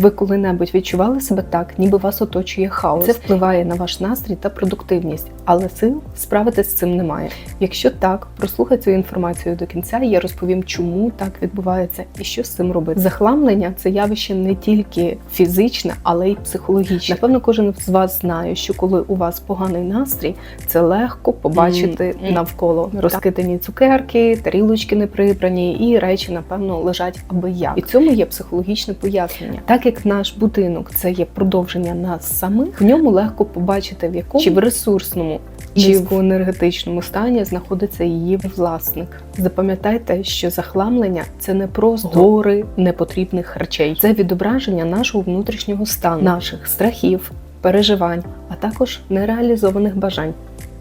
Ви коли-небудь відчували себе так, ніби вас оточує хаос. Це впливає на ваш настрій та продуктивність, але сил справитись з цим немає. Якщо так, прослухай цю інформацію до кінця, і я розповім, чому так відбувається і що з цим робити. Захламлення це явище не тільки фізичне, але й психологічне. Напевно, кожен з вас знає, що коли у вас поганий настрій, це легко побачити Мгм. навколо розкидані цукерки, тарілочки не прибрані, і речі, напевно, лежать аби як. І цьому є психологічне пояснення. Так як наш будинок це є продовження нас самих, в ньому легко побачити в якому чи в ресурсному. Чи в енергетичному стані знаходиться її власник. Запам'ятайте, що захламлення це не просто гори непотрібних речей, це відображення нашого внутрішнього стану, наших страхів, переживань, а також нереалізованих бажань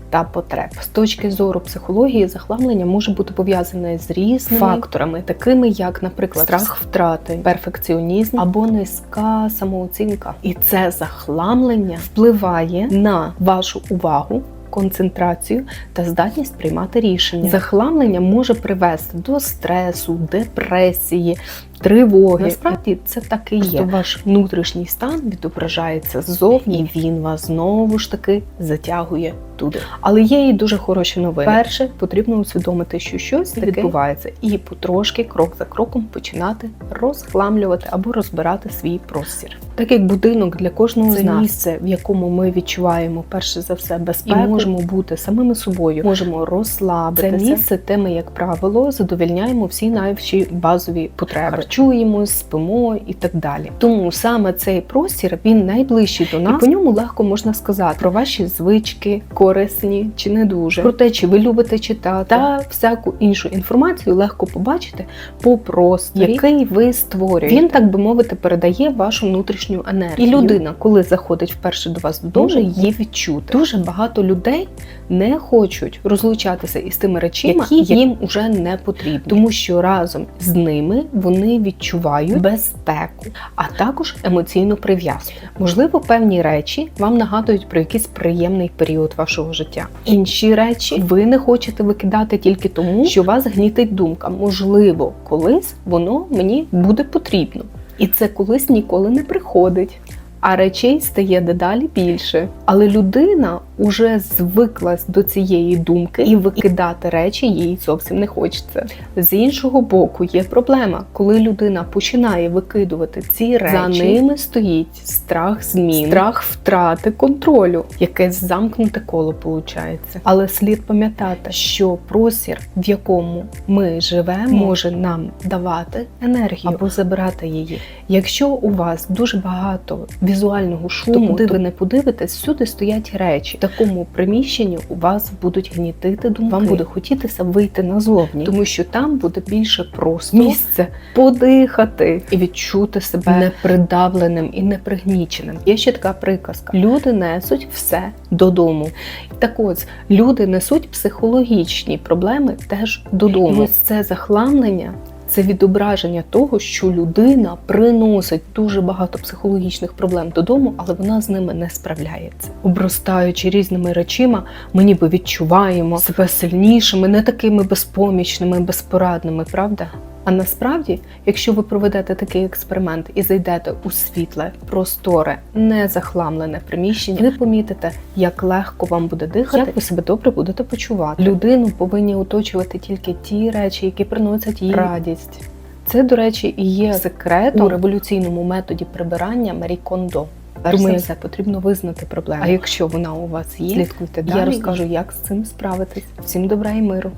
та потреб. З точки зору психології, захламлення може бути пов'язане з різними факторами, такими як, наприклад, страх втрати, перфекціонізм або низька самооцінка. І це захламлення впливає на вашу увагу. Концентрацію та здатність приймати рішення. Захламлення може привести до стресу, депресії, тривоги. Насправді це так і є. Ваш внутрішній стан відображається ззовні, і він вас знову ж таки затягує туди. Але є і дуже хороші новини. Перше, потрібно усвідомити, що щось таке відбувається, і потрошки, крок за кроком, починати розхламлювати або розбирати свій простір. Так як будинок для кожного Це з нас місце, в якому ми відчуваємо перше за все безпеку, і можемо бути самими собою, можемо розслабитися. Це місце, де ми, як правило, задовільняємо всі найвищі базові потреби. Харчуємось, спимо і так далі. Тому саме цей простір він найближчий до нас, і по ньому легко можна сказати про ваші звички, корисні чи не дуже, про те, чи ви любите читати, та всяку іншу інформацію легко побачити по просторі, який ви створюєте. Він, так би мовити, передає вашу внутрішню енергію. І людина, коли заходить вперше до вас додому, може її відчути. Дуже багато людей не хочуть розлучатися із тими речами, які їм уже не потрібні, тому що разом з ними вони відчувають безпеку, а також емоційну прив'язку. Можливо, певні речі вам нагадують про якийсь приємний період вашого життя. Інші речі ви не хочете викидати тільки тому, що вас гнітить думка. Можливо, колись воно мені буде потрібно. І це колись ніколи не приходить. А речей стає дедалі більше. Але людина уже звиклась до цієї думки, і викидати речі їй зовсім не хочеться. З іншого боку, є проблема, коли людина починає викидувати ці речі, за ними стоїть страх змін, страх втрати контролю, якесь замкнуте коло виходить. Але слід пам'ятати, що простір, в якому ми живемо, може нам давати енергію або забирати її. Якщо у вас дуже багато візуального шуму, куди ви не подивитесь, всюди стоять речі. В такому приміщенні у вас будуть гнітити думки. Вам буде хотітися вийти назовні, тому що там буде більше простору, місце подихати і відчути себе непридавленим і непригніченим. Є ще така приказка: люди несуть все додому. Так ось люди несуть психологічні проблеми теж додому. І ось це захламлення. Це відображення того, що людина приносить дуже багато психологічних проблем додому, але вона з ними не справляється. Обростаючи різними речима, ми ніби відчуваємо себе сильнішими, не такими безпомічними, безпорадними, правда? А насправді, якщо ви проведете такий експеримент і зайдете у світле, просторе, незахламлене приміщення, ви помітите, як легко вам буде дихати, як ви себе добре будете почувати. Людину повинні оточувати тільки ті речі, які приносять їй радість. Це, до речі, і є секретом у революційному методі прибирання Марі Кондо. За все потрібно визнати проблему. А якщо вона у вас є, слідкуйте далі. Я розкажу, як з цим справитись. Всім добра і миру.